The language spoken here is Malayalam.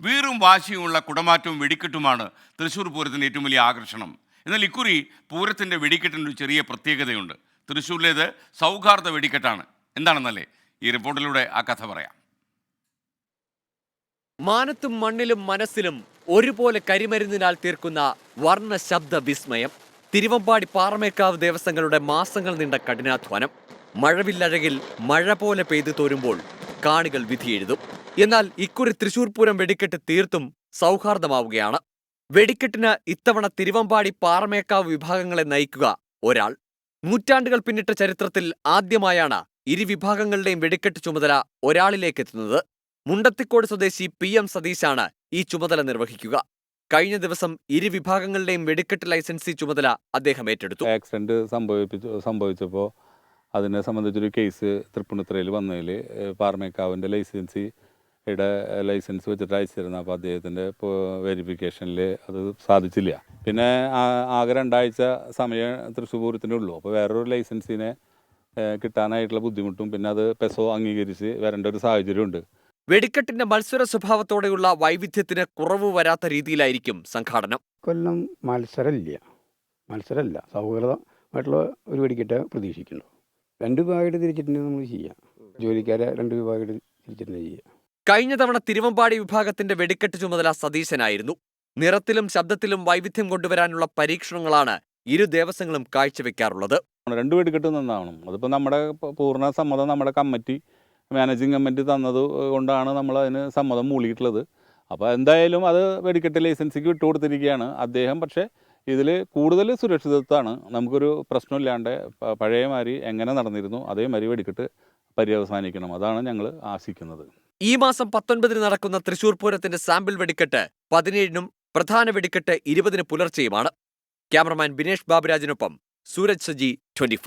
വീറും വാശിയുമുള്ള കുടമാറ്റവും വെടിക്കെട്ടുമാണ് തൃശ്ശൂർ പൂരത്തിന്റെ ഏറ്റവും വലിയ ആകർഷണം. എന്നാൽ ഇക്കുറി പൂരത്തിന്റെ ഒരു ചെറിയ പ്രത്യേകതയുണ്ട്. തൃശ്ശൂരിലേത് സൗഹാർദ്ദ വെടിക്കെട്ടാണ്. എന്താണെന്നല്ലേ ഈ റിപ്പോർട്ടിലൂടെ ആ കഥ പറയാം. മാനത്തും മണ്ണിലും മനസ്സിലും ഒരുപോലെ കരിമരുന്നിനാൽ തീർക്കുന്ന വർണ ശബ്ദ വിസ്മയം തിരുവമ്പാടി പാറമേക്കാവ് ദേവസ്വങ്ങളുടെ മാസങ്ങൾ നീണ്ട കഠിനാധ്വാനം മഴവില്ലഴകിൽ മഴ പോലെ പെയ്തു തോരുമ്പോൾ കാണികൾ വിധിയെഴുതും എന്നാൽ ഇക്കുറി തൃശൂർ പൂരം വെടിക്കെട്ട് തീർത്തും സൗഹാർദ്ദമാവുകയാണ്. വെടിക്കെട്ടിന് ഇത്തവണ തിരുവമ്പാടി പാറമേക്കാവ് വിഭാഗങ്ങളെ നയിക്കുക ഒരാൾ. നൂറ്റാണ്ടുകൾ പിന്നിട്ട ചരിത്രത്തിൽ ആദ്യമായാണ് ഇരു വിഭാഗങ്ങളുടെയും വെടിക്കെട്ട് ചുമതല ഒരാളിലേക്ക് എത്തുന്നത്. മുണ്ടത്തിക്കോട് സ്വദേശി പി എം സതീശാണ് ഈ ചുമതല നിർവഹിക്കുക. കഴിഞ്ഞ ദിവസം ഇരു വിഭാഗങ്ങളുടെയും വെടിക്കെട്ട് ലൈസൻസി ചുമതല അദ്ദേഹം ഏറ്റെടുത്തു. ആക്സിഡന്റ് സംഭവിപ്പിച്ചു സംഭവിച്ചപ്പോൾ അതിനെ സംബന്ധിച്ചൊരു കേസ് തൃപ്പൂണിത്തുറയിൽ വന്നതിൽ ലൈസൻസി ലൈസൻസിയുടെ ലൈസൻസ് വെച്ചിട്ട് അയച്ചിരുന്നു. അപ്പോൾ അദ്ദേഹത്തിന്റെ വെരിഫിക്കേഷനിൽ അത് സാധിച്ചില്ല. പിന്നെ ആകെ രണ്ടാഴ്ച സമയം തൃശ്ശൂർ പൂരത്തിന്റെ ഉള്ളൂ. അപ്പോൾ വേറൊരു ലൈസൻസിനെ കിട്ടാനായിട്ടുള്ള ബുദ്ധിമുട്ടും പിന്നെ അത് പെസോ അംഗീകരിച്ച് വരേണ്ട ഒരു സാഹചര്യമുണ്ട് വെടിക്കെട്ടിന്റെ മത്സര സ്വഭാവത്തോടെയുള്ള വൈവിധ്യത്തിന് കുറവ് വരാത്ത രീതിയിലായിരിക്കും സംഘാടനം. കൊല്ലം മത്സരമില്ല. മത്സരമല്ല. സൗഹൃദമായിട്ടുള്ള ഒരു വെടിക്കെട്ട് പ്രതീക്ഷിക്കുന്നു. രണ്ട് വിഭാഗമായിട്ട് തിരിച്ചിട്ടുണ്ട് നമ്മൾ ചെയ്യാം. ജോലിക്കാരെ രണ്ട് വിഭാഗമായിട്ട് തിരിച്ചിട്ടുണ്ട് ചെയ്യുക കഴിഞ്ഞ തവണ തിരുവമ്പാടി വിഭാഗത്തിന്റെ വെടിക്കെട്ട് ചുമതല സതീശനായിരുന്നു. നിറത്തിലും ശബ്ദത്തിലും വൈവിധ്യം കൊണ്ടുവരാനുള്ള പരീക്ഷണങ്ങളാണ് ഇരു ദേവസ്വങ്ങളും കാഴ്ചവെക്കാറുള്ളത്. രണ്ട് വെടിക്കെട്ട് നന്നാവണം. അതിപ്പോൾ നമ്മുടെ പൂർണ സമ്മതം നമ്മുടെ കമ്മിറ്റി മാനേജിങ് കമ്മിറ്റി തന്നത് കൊണ്ടാണ് നമ്മൾ അതിന് സമ്മതം മൂളിയിട്ടുള്ളത്. അപ്പോൾ എന്തായാലും അത് വെടിക്കെട്ട് ലൈസൻസിക്ക് വിട്ടുകൊടുത്തിരിക്കുകയാണ് അദ്ദേഹം. പക്ഷേ ഇതിൽ കൂടുതൽ സുരക്ഷിതത്വമാണ് നമുക്കൊരു പ്രശ്നമില്ലാണ്ട് പഴയ മാതിരി എങ്ങനെ നടന്നിരുന്നു അതേ മരി വെടിക്കെട്ട് പര്യവസാനിക്കണം. അതാണ് ഞങ്ങൾ ആശിക്കുന്നത്. ഈ മാസം പത്തൊൻപതിന് നടക്കുന്ന തൃശൂർ പൂരത്തിന്റെ സാമ്പിൾ വെടിക്കെട്ട് പതിനേഴിനും പ്രധാന വെടിക്കെട്ട് ഇരുപതിന് പുലർച്ചെയുമാണ്. ക്യാമറമാൻ ബിനേഷ് ബാബുരാജിനൊപ്പം സൂരജ് സജി ട്വന്റി